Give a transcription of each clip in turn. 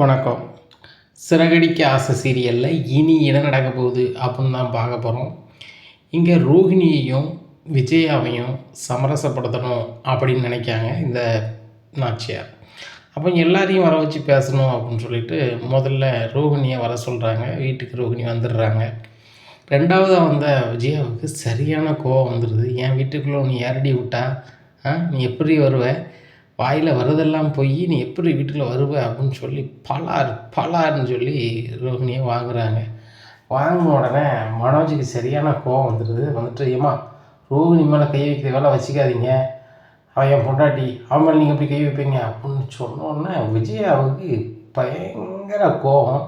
வணக்கம். சிறகடிக்க ஆசை சீரியலில் இனி என்ன நடக்க போகுது அப்படின்னு தான் பார்க்க போகிறோம் இங்கே ரோஹிணியையும் விஜயாவையும் சமரசப்படுத்தணும் அப்படின்னு நினைக்காங்க இந்த நாச்சியார். அப்போ எல்லாரையும் வர வச்சு பேசணும் அப்படின்னு சொல்லிட்டு முதல்ல ரோஹிணியை வர சொல்கிறாங்க வீட்டுக்கு ரோஹிணி வந்துடுறாங்க. ரெண்டாவதாக வந்த விஜயாவுக்கு சரியான கோவம் வந்துடுது என் வீட்டுக்குள்ளே நீ யாரடி விட்டா? ஆ நீ எப்படி வருவ? வாயில் வரதெல்லாம் போய் நீ எப்படி வீட்டில் வருவ? அப்படின்னு சொல்லி பலார் பலார்னு சொல்லி ரோஹிணியை வாங்குறாங்க. வாங்கின உடனே மனோஜுக்கு சரியான கோவம் வந்துடுது வந்துட்டு ஏமா ரோஹிணி மேலே கை வைக்கிற வேலை வச்சுக்காதீங்க. அவன் என் பொண்டாட்டி. அவன் மேலே நீங்கள் எப்படி கை வைப்பீங்க? அப்படின்னு சொன்னோடனே விஜயாவுக்கு பயங்கர கோபம்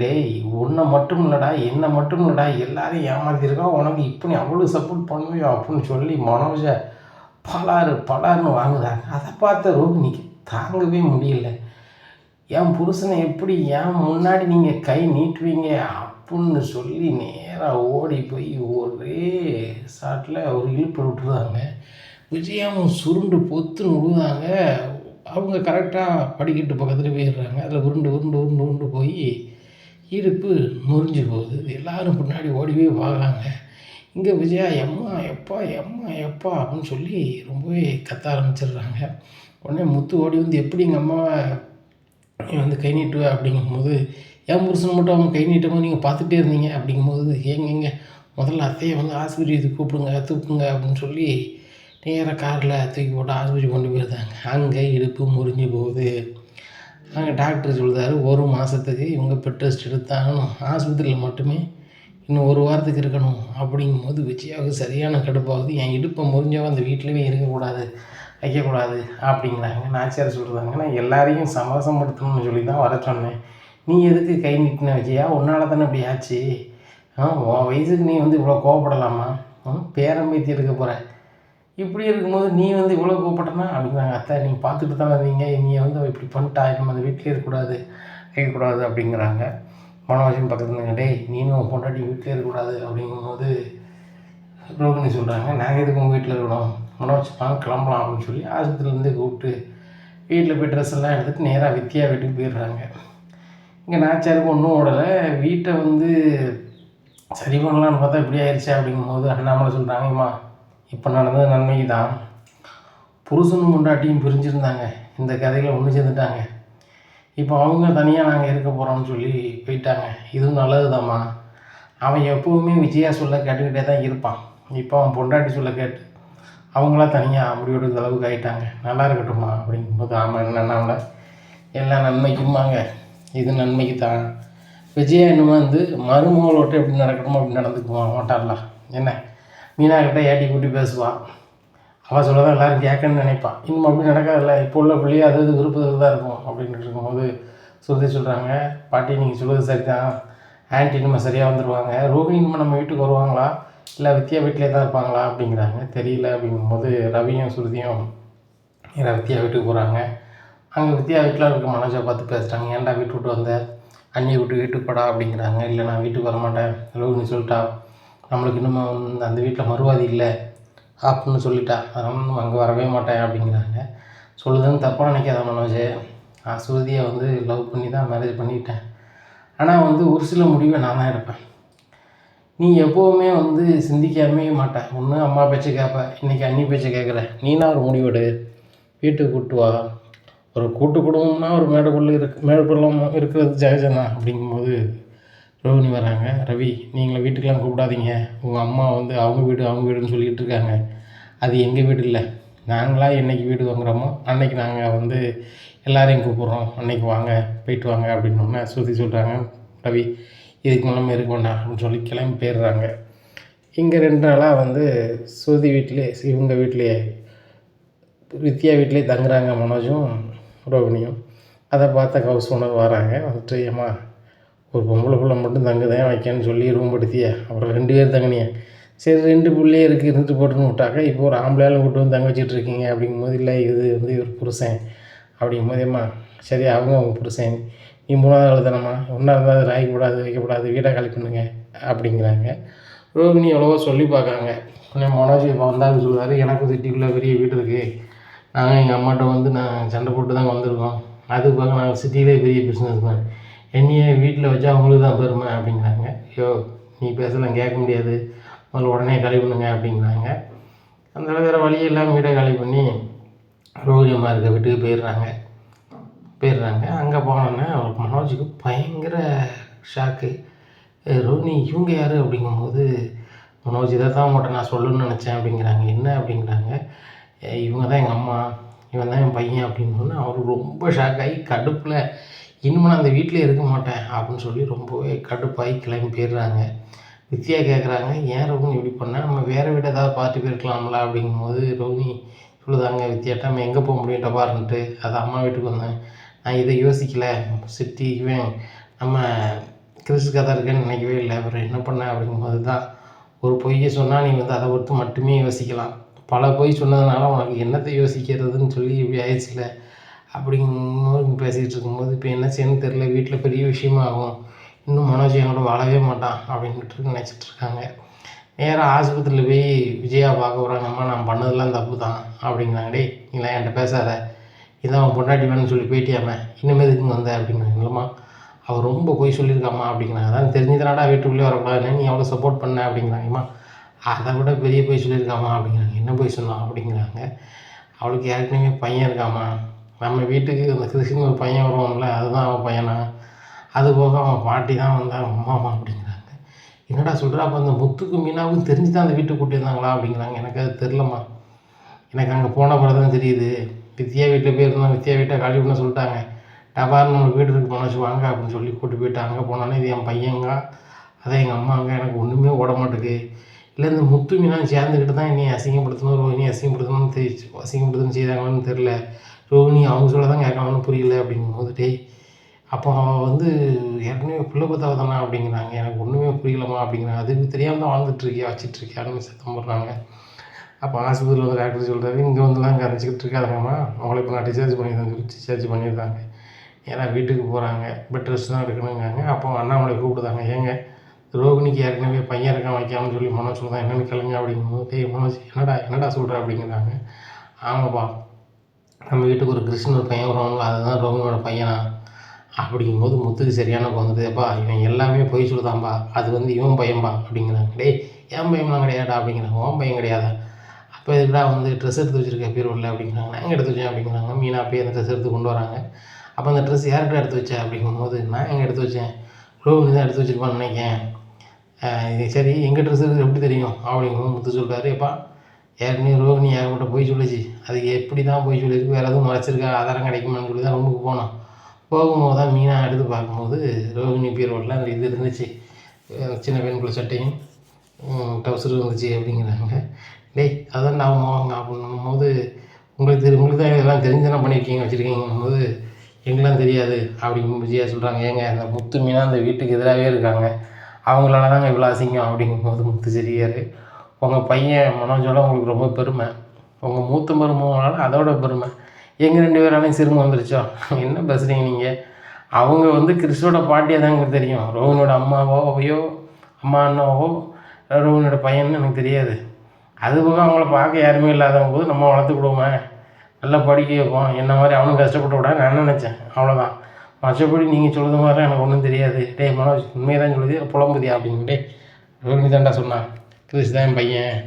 டேய் உன்னை மட்டும் இல்லைடா என்னை மட்டும் இல்லைடா எல்லாரையும் ஏமாத்திருக்கான் உனக்கு இப்போ நீ அவ்வளோ சப்போர்ட் பண்ணுவியோ? அப்படின்னு சொல்லி மனோஜை பலாறு பலாருன்னு வாங்குதாங்க அதை பார்த்த ரோகிணிக்கு தாங்கவே முடியல. என் புருஷனை எப்படி ஏன் முன்னாடி நீங்கள் கை நீட்டுவீங்க அப்படின்னு சொல்லி நேராக ஓடி போய் ஒரே சாட்டில் ஒரு இழுப்பு விட்டுருதாங்க விஜயாவும் சுருண்டு பொத்துன்னு விழுதாங்க அவங்க கரெக்டாக படிக்கட்டு பக்கத்தில் போயிடுறாங்க. அதில் உருண்டு உருண்டு உருண்டு உருண்டு போய் இடுப்பு முறிஞ்சு போகுது. எல்லாரும் பின்னாடி ஓடி போய் பார்க்குறாங்க இங்கே விஜயா எம்மா எப்பா எம்மா எப்பா? அப்படின்னு சொல்லி ரொம்பவே கத்த ஆரம்பிச்சிடுறாங்க. உடனே முத்து ஓடி வந்து எப்படி எங்கள் அம்மாவை நீ வந்து கை நீட்டுவ? அப்படிங்கும்போது என் புருஷன் மட்டும் அவங்க கை நீட்டும் நீங்கள் பார்த்துட்டே இருந்தீங்க. அப்படிங்கும்போது எங்கெங்க முதல்ல அத்தையை வந்து ஆஸ்பத்திரிக்கு கூப்பிடுங்க தூக்குங்க அப்படின்னு சொல்லி நேராக காரில் தூக்கி போட்டு ஆஸ்பத்திரி கொண்டு போயிருந்தாங்க. அங்கே இடுப்பு முறிஞ்சு போகுது. அங்கே டாக்டர் சொல்கிறாரு ஒரு மாதத்துக்கு இவங்க பெட் ரெஸ்ட் எடுத்தாலும் ஆஸ்பத்திரியில் மட்டுமே இன்னும் ஒரு வாரத்துக்கு இருக்கணும் அப்படிங்கும்போது விஜயாவுக்கு சரியான கடுப்பாகுது என் இடுப்பை முறிஞ்சவன் அந்த வீட்டிலவே இருக்கக்கூடாது வைக்கக்கூடாது அப்படிங்கிறாங்க. நாச்சியார் சொல்கிறாங்க நான் எல்லாரையும் சமரசப்படுத்தணும்னு சொல்லி தான் வர சொன்னேன். நீ எதுக்கு கை நீட்டின விஜயா உன்னால் தானே இப்படி ஆச்சு. ஆ உன் வயசுக்கு நீ வந்து இவ்வளோ கோவப்படலாமா? பேரம்பைத்தி பேரம்பேத்தி எடுக்க போகிற இப்படி இருக்கும்போது நீ வந்து இவ்வளோ கோவப்பட்டனா? அப்படிங்கிறாங்க. அத்தை நீங்கள் பார்த்துட்டு தானே இருந்தீங்க நீ வந்து இப்படி பண்ணிட்டா? நம்ம அந்த வீட்டிலே இருக்கக்கூடாது வைக்கக்கூடாது அப்படிங்கிறாங்க. மனோஜின் பக்கத்தில் டேய் நீனும் பொண்டாட்டி வீட்டிலே இருக்கக்கூடாது அப்படிங்கும்போது ரோகிணி சொல்கிறாங்க நாங்கள் எதுக்கு உங்கள் வீட்டில் இருக்கணும்? மனோஜ் வாங்க கிளம்பலாம் அப்படின்னு சொல்லி ஆஸ்பத்திரிலேருந்து கூப்பிட்டு வீட்டில் போய் ட்ரெஸ் எல்லாம் எடுத்துகிட்டு நேராக வித்தியா வீட்டுக்கு போயிடுறாங்க. இங்கே நாச்சாருக்கு ஒன்றும் ஓடலை. வீட்டை வந்து சரி பண்ணலான்னு பார்த்தா இப்படி ஆயிடுச்சு அப்படிங்கும்போது அண்ணாமலை சொல்கிறாங்கம்மா இப்போ நடந்தது நன்மைக்கு தான் புருஷனும் முண்டாட்டியும் பிரிஞ்சிருந்தாங்க. இந்த கதையில் ஒன்று சேர்ந்துட்டாங்க. இப்போ அவங்க தனியாக நாங்கள் இருக்க போகிறோம்னு சொல்லி போயிட்டாங்க. இதுவும் நல்லது அவன் எப்போவுமே விஜயா சொல்ல கேட்டுக்கிட்டே தான் இருப்பான். இப்போ அவன் பொண்டாட்டி சொல்ல கேட்டு அவங்களா தனியாக முடிவெடுக்கிற அளவுக்கு ஆகிட்டாங்க நல்லா இருக்கட்டுமா அப்படிங்கும்போது ஆமாம் என்னென்ன எல்லா நன்மைக்குமாங்க இது நன்மைக்கு தான். விஜயா என்னமோ வந்து மருமகளோட்ட எப்படி நடக்கணுமோ அப்படி நடந்துக்குவான் மாட்டாள்ல என்ன? மீனா கிட்ட ஏட்டி கூட்டி பேசுவான் அவள் சொல்ல தான் எல்லோரும் கேட்கணும்னு நினைப்பான் இன்னும் அப்படி நடக்காதில்ல. இப்போ உள்ள பிள்ளைய அது இது விருப்பத்துக்கு தான் இருக்கும். அப்படின்ட்டு இருக்கும்போது சுருதி சொல்கிறாங்க பாட்டி நீங்கள் சொல்வது சரி தான் ஆன்ட்டி நம்ம சரியாக வந்துடுவாங்க ரோஹிணி இனிமே நம்ம வீட்டுக்கு வருவாங்களா? இல்லை வித்யா வீட்டிலே தான் இருப்பாங்களா? அப்படிங்கிறாங்க. தெரியல அப்படிங்கும்போது ரவியும் சுருதியும் ஏன்னா வித்யா வீட்டுக்கு போகிறாங்க அங்கே வித்யா வீட்டில் இருக்க மனோஜை பார்த்து பேசுகிறாங்க ஏன்டா வீட்டு விட்டு வந்த? அண்ணியை விட்டு வீட்டுக்கு போடா அப்படிங்கிறாங்க. இல்லை நான் வீட்டுக்கு வர மாட்டேன். ரோஹிணி சொல்லிட்டா. நம்மளுக்கு இன்னும் அந்த வீட்டில் மறுவாதி இல்லை. அப்படின்னு சொல்லிட்டா. அதனால் அங்கே வரவே மாட்டேன் அப்படிங்கிறாங்க. சொல்லுதுன்னு தப்பாக நினைக்காத மனோஜ். நான் சுருதியை வந்து லவ் பண்ணி தான் மேரேஜ் பண்ணிக்கிட்டேன் ஆனால் வந்து ஒரு சில முடிவை நான் தான் எடுப்பேன். நீ எப்போவுமே வந்து சிந்திக்காமே மாட்டேன் ஒன்று அம்மா பேச்சு கேட்ப இன்றைக்கி அண்ணி பேச்சு கேட்குற நீனா ஒரு முடிவெடு வீட்டுக்கு கூட்டு வா. ஒரு கூட்டு குடும்பம்னா ஒரு மேடைக்குள்ளே இருக்கு மேடைக்குள்ளம் இருக்கிறது ஜெயஜனா அப்படிங்கும்போது ரோஹிணி வராங்க. ரவி நீங்களை வீட்டுக்கெலாம் கூப்பிடாதீங்க. உங்கள் அம்மா வந்து அவங்க வீடு அவங்க வீடுன்னு சொல்லிகிட்டு இருக்காங்க. அது எங்கள் வீடு இல்லை. நாங்களாக என்றைக்கு வீடு வாங்குகிறோமோ அன்னைக்கு நாங்கள் வந்து எல்லாரையும் கூப்பிட்றோம். அன்னைக்கு வாங்க போயிட்டு வாங்க அப்படின்னோடனே சுற்றி சொல்கிறாங்க ரவி இதுக்கு மேலே இருக்க வேண்டாம் அப்படின்னு சொல்லி கிளம்பி போயிடுறாங்க. இங்கே ரெண்டு நாளாக வந்து ஸ்ருதி வீட்டிலே இவங்க வீட்டிலேயே வித்யா வீட்டிலே தங்குறாங்க மனோஜும் ரோகிணியும். அதை பார்த்த ஹவுஸ் ஓனர் வராங்க வந்துட்டு ஏம்மா ஒரு பொம்பளை பிள்ளை மட்டும் தங்குதேன் வைக்கன்னு சொல்லி ரூம் படுத்திய அப்புறம் ரெண்டு பேர் தங்கினியே. சரி ரெண்டு பிள்ளையே இருக்குது இருந்துட்டு போட்டுன்னு விட்டாக்கா இப்போ ஒரு ஆம்பளையாலும் கூட்டு வந்து தங்க வச்சுட்டு இருக்கீங்க அப்படிங்கும்போது இல்லை இது வந்து ஒரு புருஷன். அப்படிங்கும்போது ஏம்மா சரி அவங்க அவங்க புருஷன். நீ மூணாவது ஆள் தானம்மா. ஒன்றா இருந்தால் அது ராய்க்கூடாது வைக்கக்கூடாது வீடை காலி பண்ணுங்க. அப்படிங்கிறாங்க. ரோகிணி எவ்வளவோ சொல்லி பார்க்குறாங்க. கொஞ்சம் மனோஜ் இப்போ வந்தாலும் சொல்லுவார் எனக்கு சிட்டிக்குள்ளே பெரிய வீடு இருக்குது நாங்கள் எங்கள் அம்மாட்ட வந்து நான் சண்டை போட்டு தான் வந்திருக்கோம். அது பார்க்க நாங்கள் சிட்டியிலே பெரிய பிஸ்னஸ் தான் என்னையே வீட்டில் வச்சா அவங்களுக்கு தான் பெருமை. அப்படிங்கிறாங்க. ஐயோ நீ பேசலாம் கேட்க முடியாது. முதல்ல உடனே காலி பண்ணுங்க. அப்படிங்கிறாங்க. அந்த வேறு வழி இல்லாமல் வீடை காலி பண்ணி ரோஹிணி அம்மா இருக்க வீட்டுக்கு போயிடுறாங்க. போயிடுறாங்க. அங்கே போனோன்னே மனோஜுக்கு பயங்கர ஷாக்கு ரோனி இவங்க யார்? அப்படிங்கும்போது மனோஜ் இதை தான் உங்கள்கிட்ட நான் சொல்லணும்னு நினச்சேன் அப்படிங்கிறாங்க. என்ன? அப்படிங்கிறாங்க. இவங்க தான் எங்கள் அம்மா. இவன் தான் என் பையன் அப்படின்னு சொன்னா அவர் ரொம்ப ஷாக் ஆகி கடுப்பில் இனிமேல் நான் அந்த வீட்டிலே இருக்க மாட்டேன் அப்படின்னு சொல்லி ரொம்பவே கடுப்பாகி கிளம்பி போயிடுறாங்க. வித்யா கேட்குறாங்க ஏன் ரோஹினி இப்படி பண்ண? நம்ம வேறு வீடு ஏதாவது பார்த்து போயிருக்கலாம்ல அப்படிங்கும்போது ரோஹினி சொல்லுதாங்க வித்தியாட்டம் நம்ம எங்கே போக முடியும் டபார்ன்ட்டு அது அம்மா வீட்டுக்கு வந்தேன். நான் இதை யோசிக்கலை. சிட்டி இவன் நம்ம கிறிஸ்துக்காக தான் இருக்கேன்னு நினைக்கவே இல்லை. அப்புறம் என்ன பண்ணேன் அப்படிங்கும்போது தான் ஒரு பொய்யை சொன்னால் நீ வந்து அதை பொறுத்து மட்டுமே யோசிக்கலாம். பல பொய் சொன்னதுனால உனக்கு என்னத்தை யோசிக்கிறதுன்னு சொல்லி இப்படி ஆயிடுச்சுல. அப்படிங்கும்போது பேசிகிட்டு இருக்கும்போது இப்போ என்ன செய்யணும்னு தெரில வீட்டில் பெரிய விஷயமா ஆகும். இன்னும் மனோஜ் என்னோட வாழவே மாட்டான் அப்படின்ட்டு நினச்சிட்ருக்காங்க நேராக ஆஸ்பத்திரியில் போய் விஜயா பார்க்க போகிறாங்கம்மா அம்மா நான் பண்ணதெல்லாம் தப்பு தான் அப்படிங்கிறாங்க டேய் நீலாம் என்கிட்ட பேசாத. இதான் அவன் பொண்டாட்டி வேணும்னு சொல்லி போயிட்டியாமே இனிமேல் இதுக்கு வந்த? அப்படிங்கிறாங்க இல்லைம்மா அவள் ரொம்ப போய் சொல்லியிருக்காம்மா. அப்படிங்கிறாங்க அதான் தெரிஞ்சதுனாடா வீட்டுக்குள்ளே வரக்கூடாதுன்னு நீ அவ்வளோ சப்போர்ட் பண்ண? அப்படிங்கிறாங்கம்மா அதை விட பெரிய போய் சொல்லியிருக்காம்மா. அப்படிங்கிறாங்க என்ன போய் சொன்னான் அப்படிங்கிறாங்க அவளுக்கு ஏற்கனவே பையன் இருக்காம்மா. நம்ம வீட்டுக்கு அந்த கிருஷ்ணன் ஒரு பையன் வருவான்ல அதுதான் அவன் பையனா? அது போக அவன் பாட்டி தான் வந்தான் அம்மாமா அப்படிங்க என்னடா சொல்கிறா அப்போ அந்த முத்துக்கு மீனாவுக்கும் தெரிஞ்சு தான் அந்த வீட்டுக்கு கூட்டியிருந்தாங்களா அப்படிங்கிறாங்க. எனக்கு அது தெரிலம்மா எனக்கு அங்கே போன பிறகு தான் தெரியுது. வித்யா வீட்டில் போயிருந்தோம் வித்யா வீட்டை காலி பண்ண சொல்லிட்டாங்க. டபார்னு நம்ம வீடு இருக்கு மனசு வாங்க அப்படின்னு சொல்லி கூட்டி போயிட்டு அங்கே போனோன்னே இது என் பையங்க அதான் எங்கள் அம்மாங்க. எனக்கு ஒன்றுமே ஓட மாட்டேங்குது. இல்லை இந்த முத்து மீனாக சேர்ந்துக்கிட்டு தான் என்னை அசிங்கப்படுத்தணும் ரோஹினி அசிங்கப்படுத்தணும்னு தெரிஞ்சு அசிங்கப்படுத்தணும் செய்தாங்களான்னு தெரில ரோஹினி அவங்க சொல்ல தான் கேட்கலாம்னு புரியல அப்படிங்கும்போது டேய் அப்போ வந்து ஏற்கனவே பிள்ளை பத்தாவது தானே அப்படிங்கிறாங்க. எனக்கு ஒன்றுமே புரியலம்மா அப்படிங்கிறாங்க. அதுக்கு தெரியாமல் தான் வாழ்ந்துட்டுருக்கியா வச்சிட்ருக்கியான்னு சத்தம் போடுறாங்க. அப்போ ஆஸ்பத்திரியில் வந்து டாக்டர் சொல்கிறாரு இங்கே வந்துலாம் கரைச்சிக்கிட்டு இருக்காதங்கம்மா அவங்கள இப்போ நான் டிஸ்சார்ஜ் பண்ணியிருந்தேன் சொல்லி டிஸ்சார்ஜ் பண்ணியிருந்தாங்க ஏன்னா வீட்டுக்கு போகிறாங்க பெட் ரெஸ்ட் தான் எடுக்கணுங்காங்க அப்போ அண்ணாமலை கூப்பிடுதாங்க ஏங்க ரோகிணிக்கு ஏற்கனவே பையன் இருக்கான் வைக்காமல் சொல்லி மனோஜ் சொல்கிறான் என்னென்னு கேளுங்க அப்படிங்கும்போது டேய் மனோஜ் என்னடா என்னடா சொல்கிற அப்படிங்கிறாங்க. ஆமாப்பா. நம்ம வீட்டுக்கு ஒரு கிருஷ்ணன் ஒரு பையன் வருவாங்க அதுதான் ரோகிணியோட பையனா? அப்படிங்கும்போது முத்துக்கு சரியான வந்தது இவன் எல்லாமே பொய் சொல்லுதான்பா அது வந்து இவன் பையன்பா அப்படிங்கிறாங்க. டேய் என் பையன்லாம் கிடையாடா அப்படிங்கிறாங்க. உன் பையன் கிடையாதா? அப்போ இதுடா வந்து ட்ரெஸ் எடுத்து வச்சிருக்க பீரோவில் அப்படிங்கிறாங்க. நான் எடுத்து வச்சேன் அப்படிங்கிறாங்க. மீனா போய் அந்த ட்ரெஸ் எடுத்து கொண்டு வராங்க. அப்போ அந்த ட்ரெஸ் யார்கிட்ட எடுத்து வச்சேன் அப்படிங்கும்போது நான் எங்கே எடுத்து வச்சேன்? ரோஹினி தான் எடுத்து வச்சிருப்பான்னு நினைக்கிறேன். இது சரி எங்கள் ட்ரெஸ் இருக்குது எப்படி தெரியும்? அப்படிங்கும்போது முத்து சொல்கிறாரு எப்பா ஏற்கனவே ரோகிணி ஏகப்பட்ட போய் சொல்லிச்சு. அது எப்படி தான் போய் சொல்லியிருக்கு? வேறு எதுவும் மறைச்சிருக்கா? ஆதாரம் கிடைக்குமான்னு சொல்லி தான் ரூமுக்கு போனோம். போகும்போது தான் மீனாக எடுத்து பார்க்கும்போது ரோஹினி பீரோவில் அந்த இது இருந்துச்சு. சின்ன பெண் சட்டையும் டவுசரும் இருந்துச்சு அப்படிங்கிறாங்க. டேய் அதான் நான் அவங்க அப்படின்னும் போது உங்களுக்கு தெரி உங்களுக்கு தான் இதெல்லாம் தெரிஞ்சுதானே பண்ணியிருக்கீங்க வச்சுருக்கீங்கும் போது எங்கெல்லாம் தெரியாது அப்படின்னு விஜயா சொல்கிறாங்க ஏங்க அந்த முத்து மீனாக அந்த வீட்டுக்கு எதிராகவே இருக்காங்க. அவங்களால தாங்க இவ்வளோ அசிங்கம் அப்படிங்கும்போது முத்து சரியாரு. உங்கள் பையன் மனோஜோட உங்களுக்கு ரொம்ப பெருமை. உங்கள் மூத்த மருமகனால அதோட பெருமை. எங்கள் ரெண்டு பேராலையும் சிறுமம் வந்துருச்சோ? என்ன பேசுகிறீங்க நீங்கள் அவங்க வந்து கிறிஸ்டோட பாட்டியாக தாங்க தெரியும். ரோஹனோட அம்மாவோ அவையோ அம்மா அண்ணாவோ ரோஹனோட பையன்னு எனக்கு தெரியாது. அது போக அவங்கள பார்க்க யாருமே இல்லாதவங்க போது நம்ம வளர்த்துக்கிடுவோமே நல்லா படிக்க வைப்போம். என்ன மாதிரி அவனும் கஷ்டப்பட்டு விட நான் நினச்சேன். அவ்வளோதான் மற்றபடி நீங்கள் சொல்கிறது மாதிரிலாம் எனக்கு ஒன்றும் தெரியாது. டேய் மனோஜ் உண்மையை தான் சொல்லுது. புலம்புதியா அப்படின்னு. டேய் ரோஹினி தாண்டா சொன்னான். கிறிஸ் தான் என் பையன்.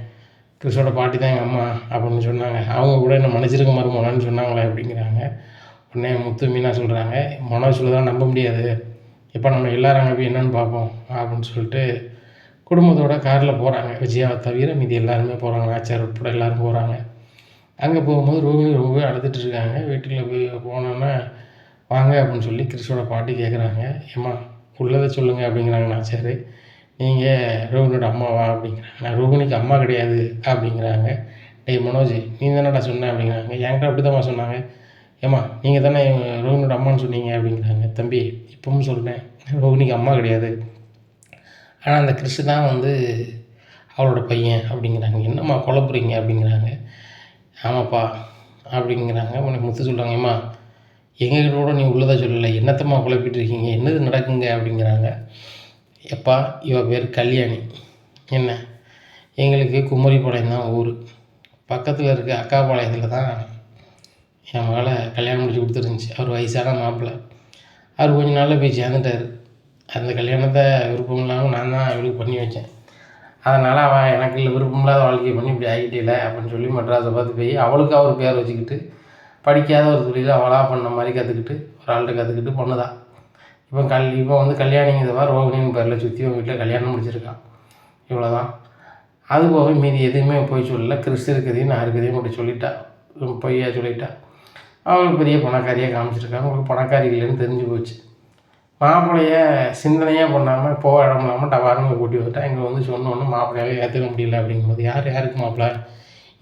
கிறிஸோட பாட்டி தான் எங்கள் அம்மா அப்படின்னு சொன்னாங்க. அவங்க கூட என்ன மன்னிச்சிருக்க மருமோனான்னு சொன்னாங்களே அப்படிங்கிறாங்க. உடனே முத்து மீனா சொல்கிறாங்க மனோஜ் சொல்லதான் நம்ப முடியாது. இப்போ நம்ம எல்லாரும் அங்கே போய் என்னென்னு பார்ப்போம் அப்படின்னு சொல்லிட்டு குடும்பத்தோட காரில் போகிறாங்க விஜயாவை தவிர மீதி எல்லாருமே போகிறாங்க ஆச்சார் உட்பட எல்லோரும் போகிறாங்க அங்கே போகும்போது ரோஹிணி ரொம்பவே அழுதுட்டு இருக்காங்க. வீட்டில் போய் போனோன்னா வாங்க அப்படின்னு சொல்லி கிறிஸோட பாட்டி கேட்குறாங்க ஏம்மா உள்ளதை சொல்லுங்கள் அப்படிங்கிறாங்க நாச்சார் நீங்கள் ரோஹினியோட அம்மாவா அப்படிங்கிறாங்க. நான் ரோஹினிக்கு அம்மா கிடையாது அப்படிங்கிறாங்க. டேய் மனோஜ் நீ தானடா சொன்ன அப்படிங்கிறாங்க. என்கிட்ட அப்படி தான்மா சொன்னாங்க. ஏம்மா நீங்கள் தானே ரோஹினியோட அம்மான்னு சொன்னீங்க அப்படிங்கிறாங்க. தம்பி இப்பவும் சொல்கிறேன் ரோஹினிக்கு அம்மா கிடையாது. ஆனால் அந்த கிறிஷ் தான் வந்து அவளோட பையன் அப்படிங்கிறாங்க. என்னம்மா குழப்புறீங்க அப்படிங்கிறாங்க. ஆமாப்பா அப்படிங்கிறாங்க. உனக்கு முத்து சொல்கிறாங்க ஏம்மா எங்கள் கூட நீ உள்ளதாக சொல்லலை. என்னத்தம்மா குழப்பிட்டு இருக்கீங்க? என்னது நடக்குங்க? அப்படிங்கிறாங்க. எப்பா இவ பேர் கல்யாணி. என்ன? எங்களுக்கு குமரிப்பாளையம் தான் ஊர். பக்கத்தில் இருக்க அக்காபாளையத்தில் தான் என் மகளை கல்யாணம் முடிச்சு கொடுத்துருந்துச்சி. அவர் வயசான மாப்பிள்ளை. அவர் கொஞ்ச நாளில் போய் சேர்ந்துட்டார். அந்த கல்யாணத்தை விருப்பம் இல்லாமல் நான் தான் இவளுக்கு பண்ணி வச்சேன். அதனால் அவன் எனக்கு இல்லை விருப்பம் இல்லாத வாழ்க்கையை பண்ணி இப்படி ஆகிட்டே அப்படின்னு சொல்லி மெட்ராஸை பார்த்து போய் அவளுக்கு அவர் பேர் வச்சுக்கிட்டு படிக்காத ஒரு தொழிலை அவளாக பண்ண மாதிரி கற்றுக்கிட்டு ஒரு ஆள்கிட்ட கற்றுக்கிட்டு பொண்ணுதான் இப்போ கல் இப்போ வந்து கல்யாணிங்கிறவா ரோகிணின்னு பேரில் சுற்றி அவங்க வீட்டில் கல்யாணம் முடிச்சிருக்கான். இவ்வளோ தான் அது போக மீதி எதுவுமே போய் சொல்லல. கிறிஸ்து இருக்குதையும் நான் இருக்குதையும் மட்டும் சொல்லிட்டா. பொய்யா சொல்லிட்டா. அவங்களுக்கு பெரிய பணக்காரியாக காமிச்சிருக்காங்க. அவங்களுக்கு பணக்காரி இல்லைன்னு தெரிஞ்சு போச்சு. மாப்பிள்ளைய சிந்தனையாக பண்ணாமல் போக இடம் இல்லாமல் டவாருங்க கூட்டி வந்துட்டா. இங்கே வந்து சொன்னோன்னு மாப்பிள்ளையால ஏற்றுக்க முடியல அப்படிங்கும்போது யார் யாருக்கு மாப்பிள்ளை?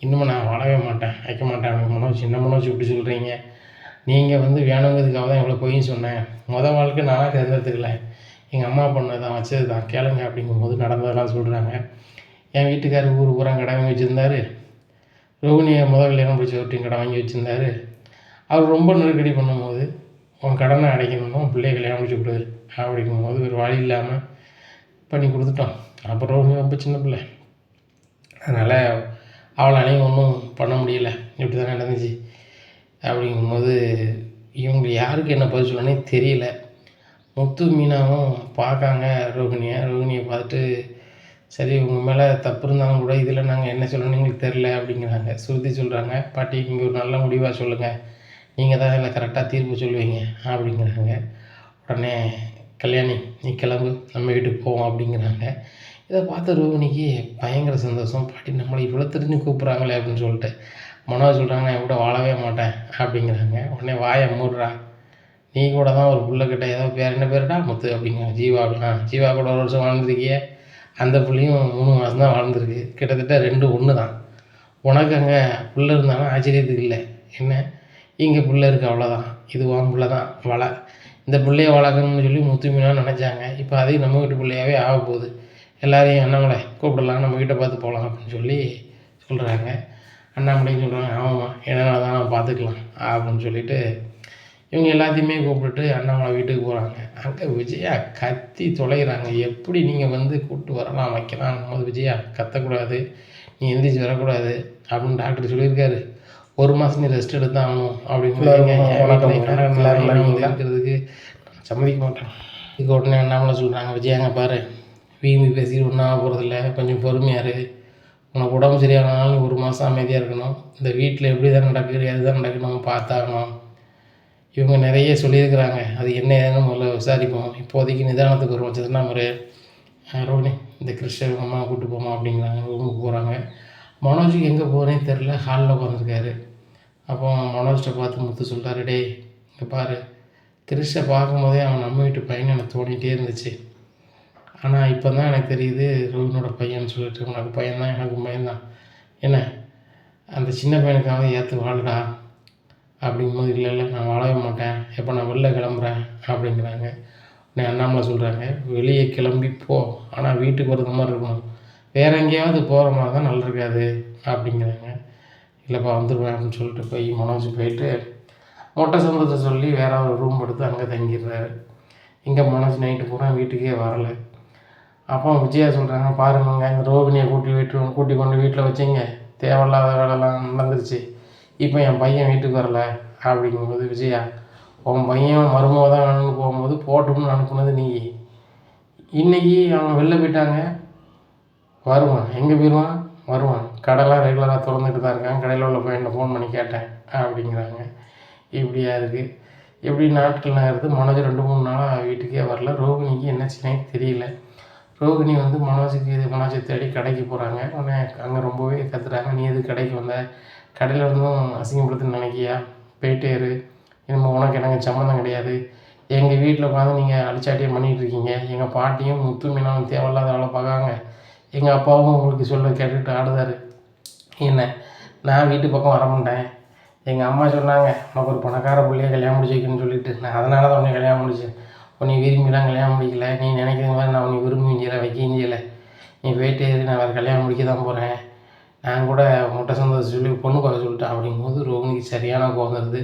இன்னும் நான் வாழவே மாட்டேன். வைக்க மாட்டேன். எனக்கு மனோஜ் சின்ன மனோஜ் இப்படி சொல்கிறீங்க நீங்கள் வந்து வேணுங்கிறதுக்காக தான் இவ்வளோ பொய்ன்னு சொன்னேன். மொதல் வாழ்க்கை நானாக தேர்ந்தெடுத்துக்கல. எங்கள் அம்மா பொண்ணு தான் வச்சது தான். கேளுங்க அப்படிங்கும்போது நடந்ததெல்லாம் சொல்கிறாங்க என் வீட்டுக்காரர் ஊர் பூரா கடை வாங்கி வச்சுருந்தாரு. ரோகிணியை முதல் கல்யாணம் பிடிச்ச ஒருத்தையும் கடை வாங்கி வச்சுருந்தாரு. அவர் ரொம்ப நெருக்கடி பண்ணும்போது உன் கடனை அடைக்கணும்னா உன் பிள்ளைய கல்யாணம் முடிச்சு கொடு அப்படிங்கும்போது ஒரு வழி இல்லாமல் பண்ணி கொடுத்துட்டோம். அப்புறம் ரோகிணி ரொம்ப சின்ன பிள்ளை. அதனால் அவளாலையும் ஒன்றும் பண்ண முடியல. இப்படி தான் நடந்துச்சு. அப்படிங்கும்போது இவங்க யாருக்கு என்ன பதில் சொல்லணும்னே தெரியல. முத்து மீனாவும் பார்க்காங்க. ரோகிணியை. ரோகிணியை பார்த்துட்டு சரி உங்கள் மேலே தப்பு இருந்தாலும் கூட இதில் நாங்கள் என்ன சொல்லணும்னு எங்களுக்கு தெரில அப்படிங்கிறாங்க. சுருதி சொல்கிறாங்க பாட்டி நீங்கள் ஒரு நல்ல முடிவாக சொல்லுங்கள் நீங்கள் தான் இதில் கரெக்டாக தீர்ப்பு சொல்லுவீங்க அப்படிங்கிறாங்க. உடனே கல்யாணி நீ கிளம்பு. நம்ம வீட்டுக்கு போவோம் அப்படிங்கிறாங்க. இதை பார்த்த ரோகிணிக்கு பயங்கர சந்தோஷம். பாட்டி நம்மளை இவ்வளோ தெரிஞ்சு கூப்பிட்றாங்களே அப்படின்னு சொல்லிட்டு. மனோஜ் சொல்கிறாங்க நான் கூட வாழவே மாட்டேன் அப்படிங்கிறாங்க. உடனே வாயை மூடுறா. நீ கூட தான் ஒரு பிள்ளைக்கிட்ட ஏதோ பேர் என்ன பேருடா? முத்து அப்படிங்கிறாங்க ஜீவா ஆ ஜீவா கூட ஒரு வருஷம் வாழ்ந்துருக்கியே. அந்த புள்ளையும் மூணு மாதம் தான் வாழ்ந்துருக்கு. கிட்டத்தட்ட ரெண்டு ஒன்று தான். உனக்கு அங்கே புள்ள இருந்தாலும் ஆச்சரியத்துக்கு இல்லை. என்ன? இங்கே புள்ள இருக்குது அவ்வளோதான் இது உன் புள்ள தான். வள. இந்த பிள்ளைய வளர்க்கணும்னு சொல்லி முத்து நினச்சாங்க. இப்போ அதையும் நம்ம வீட்டு பிள்ளையாவே ஆக போகுது எல்லாரையும் அண்ணாமலை கூப்பிடலாம். நம்ம வீட்டை பார்த்து போகலாம் அப்படின்னு சொல்லி சொல்கிறாங்க அண்ணாமலையும் சொல்கிறாங்க ஆமாம்மா என்னென்ன தான் நான் பார்த்துக்கலாம் அப்படின்னு சொல்லிட்டு இவங்க எல்லாத்தையுமே கூப்பிட்டுட்டு அண்ணாமலை வீட்டுக்கு போகிறாங்க அங்கே விஜயா கத்தி தொலைகிறாங்க எப்படி நீங்கள் வந்து கூப்பிட்டு வரலாம் வைக்கலாம் போது விஜயா கத்தக்கூடாது நீ எந்திரிச்சு வரக்கூடாது அப்படின்னு டாக்டர் சொல்லியிருக்காரு. ஒரு மாதம் நீ ரெஸ்ட் எடுத்தான் ஆகணும் அப்படின்னு இருக்கிறதுக்கு சம்மதிக்க மாட்டேன். இதுக்கு உடனே அண்ணாமலை சொல்கிறாங்க விஜயாங்க பாரு வீம்பி பேசிட்டு ஒன்றும் ஆக போகிறதில்ல கொஞ்சம் பொறுமையாக இரு. உனக்கு உடம்பு சரியானாலும் ஒரு மாதம் அமைதியாக இருக்கணும். இந்த வீட்டில் எப்படி தான் நடக்குது எது தான் நடக்கணும் பார்த்தாகணும். இவங்க நிறைய சொல்லியிருக்கிறாங்க. அது என்ன ஏதுன்னு முதல்ல விசாரிப்போம். இப்போதைக்கு நிதானத்துக்கு ஒரு வச்சதுன்னா ஒரு ரோனி இந்த கிறிஸ்டவ அம்மா கூப்பிட்டு போமா அப்படிங்கிறாங்க. ரூமுக்கு போகிறாங்க மனோஜுக்கு எங்கே போகிறேன்னு தெரில ஹாலில் உட்காந்துருக்காரு அப்போ மனோஜ்கிட்ட பார்த்து முத்து சொல்கிறாரு டேய் இங்கே பாரு. கிறிஸ்டை பார்க்கும்போதே அவன் நம்ம வீட்டு பையன் எனக்கு தோணிகிட்டே இருந்துச்சு. ஆனால் இப்போ தான் எனக்கு தெரியுது ரோஹினோட பையன் சொல்லிட்டு உனக்கு பையன்தான் எனக்கு பையன்தான். என்ன? அந்த சின்ன பையனுக்காக ஏற்று வாழ்டா அப்படிங்கும்போது இல்லை இல்லை நான் வாழவே மாட்டேன். எப்போ நான் வெளில கிளம்புறேன்? அப்படிங்கிறாங்க. உடனே அண்ணாமலை சொல்கிறாங்க வெளியே கிளம்பி போ. ஆனால் வீட்டுக்கு வரது மாதிரி இருக்கணும். வேறு எங்கேயாவது போகிற மாதிரி தான் நல்லா இருக்காது. அப்படிங்கிறாங்க. இல்லைப்பா வந்துடுவேன் அப்படின்னு சொல்லிட்டு போய் மனோஜ் போயிட்டு மொட்டை சந்தத்தை சொல்லி வேற ஒரு ரூம் எடுத்து அங்கே தங்கிடுறாரு. இங்கே மனோஜ் நைட்டு பூரா வீட்டுக்கே வரலை. அப்போ விஜயா சொல்கிறாங்க பாருங்க இந்த ரோகிணியை கூட்டி வீட்டு கூட்டி கொண்டு வீட்டில் வச்சிங்க. தேவையில்லாத வேலைலாம் நடந்துருச்சு. இப்போ என் பையன் வீட்டுக்கு வரல அப்படிங்கும்போது விஜயா உன் பையன் மருமக தான் வேணும்னு போகும்போது போட்டோம்னு அனுப்புனது நீ. இன்றைக்கி அவன் வெளில போயிட்டாங்க. வருவான். எங்கே போயிடுவான் வருவான். கடைலாம் ரெகுலராக திறந்துட்டு தான் இருக்கான். கடையில் உள்ள பையனை ஃபோன் பண்ணி கேட்டேன் அப்படிங்கிறாங்க. இப்படியா இருக்குது இப்படி நாட்கள் நகருது. மனோஜ் ரெண்டு மூணு நாளாக வீட்டுக்கே வரல. ரோகிணிக்கு என்ன செய்யனே தெரியல. ரோகிணி வந்து மனோஜுக்கு இது மனோஜை தேடி கடைக்கு போகிறாங்க உடனே அங்கே ரொம்பவே கத்துறாங்க. நீ எது கடைக்கு வந்த? கடையில் இருந்தும் அசிங்கப்படுத்துன்னு நினைக்கியா போயிட்டே இரு. இனிமேல் உனக்கு எனக்கு சம்மந்தம் கிடையாது. எங்கள் வீட்டில் உட்காந்து நீங்கள் அடிச்சாட்டியே பண்ணிகிட்டு இருக்கீங்க. எங்கள் பாட்டியும் முத்து மீனாலும் தேவையில்லாத வேலை பார்க்காங்க. எங்கள் அப்பாவும் உங்களுக்கு சொல்ல கேட்டுக்கிட்டு ஆடுதார். என்ன? நான் வீட்டு பக்கம் வர மாட்டேன். எங்கள் அம்மா சொன்னாங்க உனக்கு ஒரு பணக்கார பிள்ளைய கல்யாணம் முடிச்சு வைக்கணும்னு சொல்லிட்டு. நான் அதனால தான் உன்னை கல்யாணம் முடிச்சேன். உன்னை விரும்பிலாம் கல்யாணம் முடிக்கல. நீ நினைக்கிற மாதிரி நான் உன்னை விரும்பி செய்யலை வைக்கவும் செய்யலை நீ போயிட்டு நான் வேறு கல்யாணம் முடிக்க தான் போகிறேன் நான் கூட முட்டை சந்தோஷம் சொல்லி பொண்ணு பார்க்க சொல்லிட்டேன் அப்படிங்கும்போது ரோகிணிக்கு சரியான போகிறது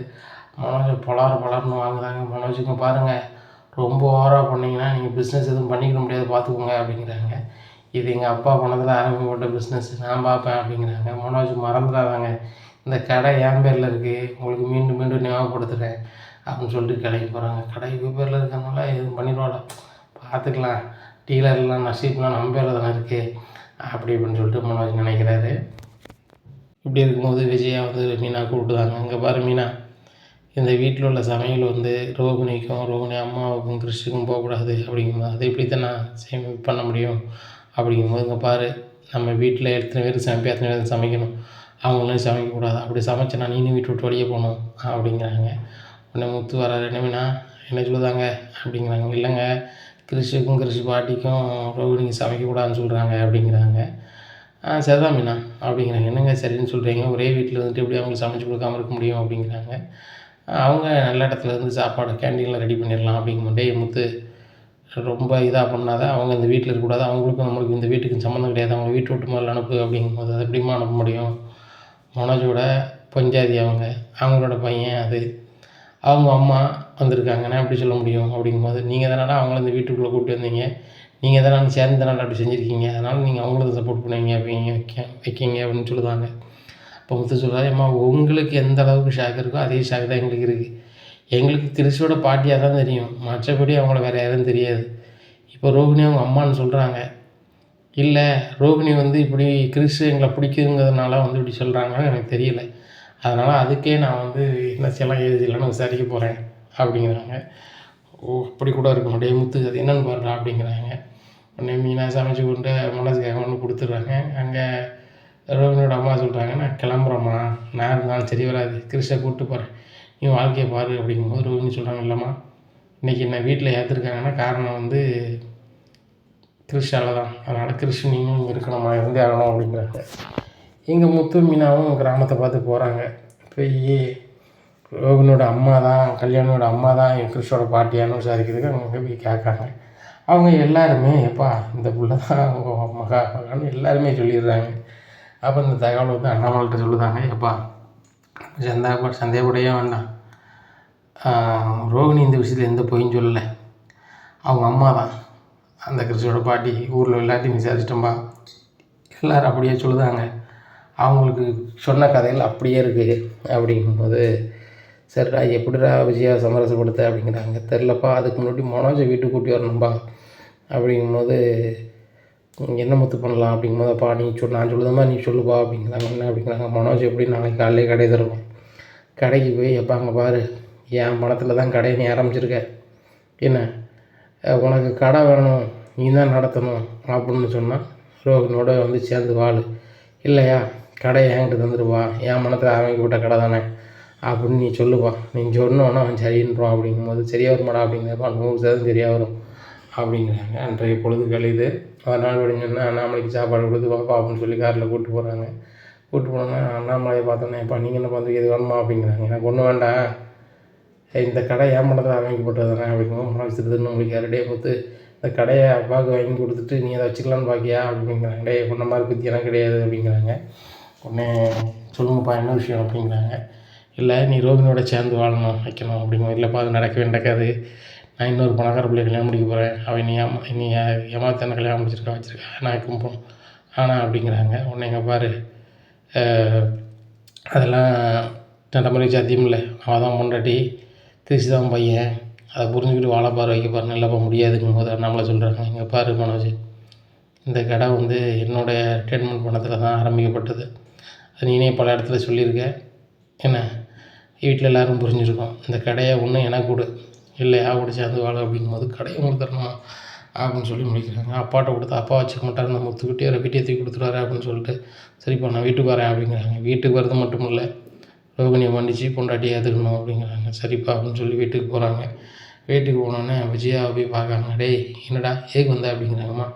மனோஜ் மனோஜை பலார வாங்குறாங்க. மனோஜுக்கு பாருங்கள் ரொம்ப ஓவராக பண்ணிங்கன்னா நீங்கள் பிஸ்னஸ் எதுவும் பண்ணிக்க முடியாது பார்த்துக்கோங்க அப்படிங்கிறாங்க. இது எங்கள் அப்பா பணத்தில் ஆரம்பிக்கப்பட்ட பிஸ்னஸ் நான் பார்ப்பேன் அப்படிங்கிறாங்க. மனோஜ் மறந்துடாதாங்க. இந்த கடை என் பேரில் இருக்குது உங்களுக்கு மீண்டும் மீண்டும் ஞாபகப்படுத்துகிறேன் அப்படின்னு சொல்லிட்டு கடைக்கு போகிறாங்க கடை பேரில் இருக்கிறதுனால எதுவும் பண்ணிடுவாடா பார்த்துக்கலாம். டீலர்லாம் நசீப்லாம் நம்ம பேரில் தானே இருக்குது அப்படி இப்படின்னு சொல்லிட்டு மனோஜ் நினைக்கிறாரு. இப்படி இருக்கும்போது விஜயா வந்து மீனா கூப்பிட்டுதாங்க இங்கே பாரு மீனா. இந்த வீட்டில் உள்ள சமையல் வந்து ரோகிணிக்கும் ரோகிணி அம்மாவுக்கும் கிறிஸ்டுக்கும் போகக்கூடாது. அப்படிங்கும்போது அதை எப்படி தான் நான் சேமி பண்ண முடியும். அப்படிங்கும்போது இங்கே பாரு. நம்ம வீட்டில் எத்தனை பேர் சமைப்பேன் எத்தனை பேர் சமைக்கணும். அவங்களும் சமைக்கக்கூடாது. அப்படி சமைச்சேன்னா நீனும் வீட்டு விட்டு வெளியே போகணும். அப்படிங்கிறாங்க. உடனே முத்து வராரு. என்ன என்ன சொல்லுதாங்க? அப்படிங்கிறாங்க. இல்லைங்க. கிறிஸ்டுக்கும் கிறிஸ்து பாட்டிக்கும் ரோகிணிக்கு சமைக்கக்கூடாதுன்னு சொல்கிறாங்க அப்படிங்கிறாங்க. ஆ சரிதான் மீனா. அப்படிங்கிறாங்க. என்னங்க சரின்னு சொல்கிறீங்க ஒரே வீட்டில் வந்துட்டு எப்படி அவங்களுக்கு சமைச்சு கொடுக்காம இருக்க முடியும் அப்படிங்கிறாங்க. அவங்க நல்ல இடத்துல இருந்து சாப்பாடு கேண்டீனில் ரெடி பண்ணிடலாம் அப்படிங்கும்போது டேய் முத்து ரொம்ப இதாக பண்ணாத. அவங்க இந்த வீட்டில் இருக்கக்கூடாது. அவங்களுக்கும் நம்மளுக்கு இந்த வீட்டுக்கு சம்மந்தம் கிடையாது. அவங்க வீட்டு விட்டு முதல்ல அனுப்பு அப்படிங்கும்போது அது எப்படிமா அனுப்ப முடியும்? மனோஜோட பஞ்சாதி அவங்க. அவங்களோட பையன் அது. அவங்க அம்மா வந்திருக்காங்க எப்படி சொல்ல முடியும் அப்படிங்கும்போது நீங்கள் தானடா அவங்கள இந்த வீட்டுக்குள்ளே கூப்பிட்டு வந்தீங்க. நீங்கள் தானே சேர்ந்து அப்படி செஞ்சுருக்கீங்க. அதனால் நீங்கள் அவங்களுக்கு சப்போர்ட் பண்ணுவீங்க வைங்க வைக்க வைக்கிங்க அப்படின்னு சொல்லுவாங்க. அப்போ முத்து சொல்கிறாரு அம்மா உங்களுக்கு எந்த அளவுக்கு ஷாக் இருக்கோ அதே ஷாக் தான் எங்களுக்கு இருக்குது எங்களுக்கு கிறிஸ்துவோட பாட்டியாக தான் தெரியும். மற்றபடி அவங்கள வேறு யாரும் தெரியாது. இப்போ ரோகிணி அவங்க அம்மான்னு சொல்கிறாங்க இல்லை ரோகிணி வந்து இப்படி கிறிஸ்து எங்களை பிடிக்குங்கிறதுனால வந்து இப்படி சொல்கிறாங்கன்னு எனக்கு தெரியல. அதனால் அதுக்கே நான் வந்து என்ன செய்யலாம் ஏது இல்லைன்னு விசாரிக்க போகிறேன் அப்படிங்கிறாங்க. ஓ அப்படி கூட இருக்க முடியாது முத்து அது என்னென்னு பாருடா அப்படிங்கிறாங்க. உடனே மீனா சமைச்சு கொண்டு மனசுக்காக ஒன்று கொடுத்துட்றாங்க. அங்கே ரோகிணியோட அம்மா சொல்கிறாங்க நான் கிளம்புறேம்மா. நான் இருந்தாலும் சரி வராது. கிறிஸ்டை கூப்பிட்டு போகிறேன் நீ வாழ்க்கையை பாரு அப்படிங்கும்போது ரோகிணி சொல்கிறாங்க இல்லைம்மா. இன்றைக்கி என்ன வீட்டில் ஏற்றுருக்காங்கன்னா காரணம் வந்து கிறிஸ்டால தான். அதனால் கிறிஸ்து நீங்களும் இங்கே இருக்கணுமா இருந்தே ஆகணும் அப்படிங்கிறாங்க. எங்கள் முத்து மீனாவும் கிராமத்தை பார்த்து போகிறாங்க போய் ரோகிணியோட அம்மா தான் கல்யாணோட அம்மா தான் என் கிறிஸ்டோட பாட்டியான்னு விசாரிக்கிறதுக்கு அவங்க போய் கேட்காங்க. அவங்க எல்லாருமே எப்பா இந்த பிள்ளை தான் அவங்க மகா மகான்னு எல்லாருமே சொல்லிடுறாங்க. அப்போ இந்த தகவல் வந்து அண்ணாமல்கிட்ட சொல்லுதாங்க எப்பா சந்தா சந்தேகப்படையே வேண்டாம். ரோகிணி இந்த விஷயத்தில் எந்த பொய்யும் சொல்லலை. அவங்க அம்மா தான் அந்த கிறிஸ்துவோட பாட்டி ஊரில் எல்லாத்தையும் விசாரிச்சிட்டோம்பா. எல்லோரும் அப்படியே சொல்லுதாங்க. அவங்களுக்கு சொன்ன கதைகள் அப்படியே இருக்குது அப்படிங்கும்போது சரிடா எப்படிடா விஜயா சமரசப்படுத்த? அப்படிங்கிறாங்க. தெரிலப்பா அதுக்கு முன்னாடி மனோஜை வீட்டுக்கு கூட்டி வரணும்பா. அப்படிங்கும்போது என்ன முத்து பண்ணலாம்? அப்படிங்கும்போது அப்பா நீ சொல் நான் சொல்லுதம்மா நீ சொல்லுப்பா? அப்படிங்கிறாங்க. என்ன? அப்படிங்கிறாங்க. மனோஜ் எப்படி நாளைக்கு காலையிலே கடை தருவோம் கடைக்கு போய் எப்போ அங்கே பாரு. என் பணத்தில் தான் கடையை நீ ஆரம்பிச்சிருக்க. என்ன? உனக்கு கடை வேணும். நீ தான் நடத்தணும். அப்படின்னு சொன்னால் ரோகனோட வந்து சேர்ந்து வாழ். இல்லையா? கடையை என்கிட்ட தந்துடுவா என் மனத்தில் ஆரம்பிக்கப்பட்ட கடை தானே? அப்படின்னு நீ சொல்லுப்பா. நீ சொன்னோன்னா அவன் சரின்றான் அப்படிங்கும்போது சரியாக வருமாடா? அப்படிங்கிறப்ப நூறு சதவீதம் சரியாக வரும். அப்படிங்கிறாங்க. அன்றைய பொழுது கழிது நாள் விடிஞ்சோன்னா அண்ணாமலைக்கு சாப்பாடு கொடுத்து பாப்பா அப்படின்னு சொல்லி காரில் கூப்பிட்டு போகிறாங்க கூப்பிட்டு போனாங்க அண்ணாமலையை பார்த்தோன்னே இப்போ நீங்கள் என்ன பார்த்து இது வேணுமா? அப்படிங்கிறாங்க. எனக்கு ஒன்று வேண்டாம். இந்த கடை ஏன் பணத்தில் அமைக்கப்பட்டது தானே? அப்படிங்கும்போது மனசு திருதுன்னு உங்களுக்கு டே பார்த்து இந்த கடையை அப்பாவுக்கு வாங்கி கொடுத்துட்டு நீ அதை வச்சுக்கலான்னு பார்க்கியா அப்படிங்கிறாங்க. டே உன்ன மாதிரி பற்றி எனக்கு கிடையாது. அப்படிங்கிறாங்க. உடனே சொல்லுங்கப்பா என்ன விஷயம் அப்படிங்கிறாங்க. இல்லை நீ ரோகிணியோட சேர்ந்து வாழணும் வைக்கணும் அப்படிங்கிற இல்லைப்பா அது நடக்கவே நடக்காது. நான் இன்னொரு பணக்கார பிள்ளைய கல்யாணம் முடிக்க போகிறேன் அவன் நீ ஏமா நீ ஏமாத்தான கல்யாணம் முடிச்சிருக்கா வச்சுருக்கா நான் கும்பம் ஆனால் அப்படிங்கிறாங்க. உடனே எங்கள் பாரு. அதெல்லாம் நடைமுறை சாத்தியம் இல்லை. அவள் தான் பொண்டாட்டி. திருச்சி தான் பையன். அதை புரிஞ்சுக்கிட்டு வாழைப்பாரு வைக்க பாரு இல்லைப்பா முடியாதுங்கும் போது நம்மளை சொல்கிறாங்க எங்கள் பாரு மனோஜ். இந்த கடை வந்து என்னுடைய ரிட்டைர்மெண்ட் பணத்தில் தான் ஆரம்பிக்கப்பட்டது. நீனே பல இடத்துல சொல்லியிருக்க. என்ன? வீட்டில் எல்லோரும் புரிஞ்சுருக்கோம். இந்த கடையை ஒன்று எனக்கு கொடு. இல்லை யா கூட சேர்ந்து வாழ அப்படிங்கும்போது கடையை உங்களுக்கு தரணுமா? அப்படின்னு சொல்லி முடிக்கிறாங்க. அப்பாட்ட கொடுத்து அப்பா வச்சுக்க மாட்டார். நம்ம முத்துக்கிட்டே ஒரு வீட்டை தூக்கி கொடுத்துருவாரு அப்படின்னு சொல்லிட்டு சரிப்பா நான் வீட்டுக்கு வரேன் அப்படிங்கிறாங்க. வீட்டுக்கு வரது மட்டும் இல்லை ரோகிணியை மன்னிச்சு பொண்டாட்டி ஏற்றுக்கணும் அப்படிங்கிறாங்க. சரிப்பா அப்படின்னு சொல்லி வீட்டுக்கு போகிறாங்க வீட்டுக்கு போனோடனே விஜயாவை போய் பார்க்குறாங்க. டேய் என்னடா ஏக்கு வந்த அப்படிங்கிறாங்கம்மா.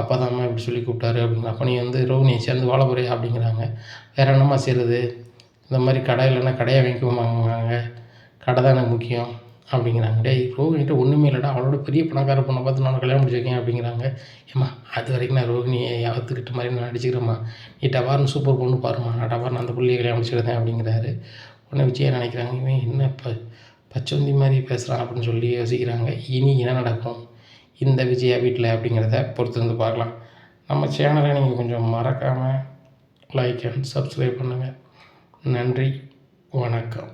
அப்பா தான்மா இப்படி சொல்லி கூப்பிட்டாரு அப்படிங்கிற அப்போ நீ வந்து ரோகிணியை சேர்ந்து வாழ போறியா அப்படிங்கிறாங்க. வேறு என்னம்மா செய்கிறது இந்த மாதிரி கடை இல்லைன்னா கடையை வாங்கிக்குவாங்க கடை தான் எனக்கு முக்கியம் அப்படிங்கிறாங்க. டேய் ரோகிணிகிட்ட ஒன்றுமே இல்லைடா. அவளோட பெரிய பணக்கார பொண்ணை பார்த்து நான் கல்யாணம் முடிச்சிருக்கேன் அப்படிங்கிறாங்க. ஏம்மா அது வரைக்கும் நான் ரோகிணியை யாத்துக்கிட்ட மாதிரி நான் நடிச்சுக்கிறேம்மா. நீ டவார்னு சூப்பர் பொண்ணு பாருமா நான் டவார்னு அந்த பிள்ளையை கல்யாணம் முடிச்சுக்கிறேன் அப்படிங்கிறாரு. உடனே விஜயா நினைக்கிறாங்க? இவன் என்ன இப்போ பச்சவந்தி மாதிரி பேசுகிறான் அப்படின்னு சொல்லி யோசிக்கிறாங்க. இனி என்ன நடக்கும்? இந்த விஜயா வீட்டில் அப்படிங்கிறத பொறுத்து வந்து பார்க்கலாம். நம்ம சேனலை நீங்கள் கொஞ்சம் மறக்காமல் லைக் அண்ட் சப்ஸ்கிரைப் பண்ணுங்கள் நன்றி வணக்கம்.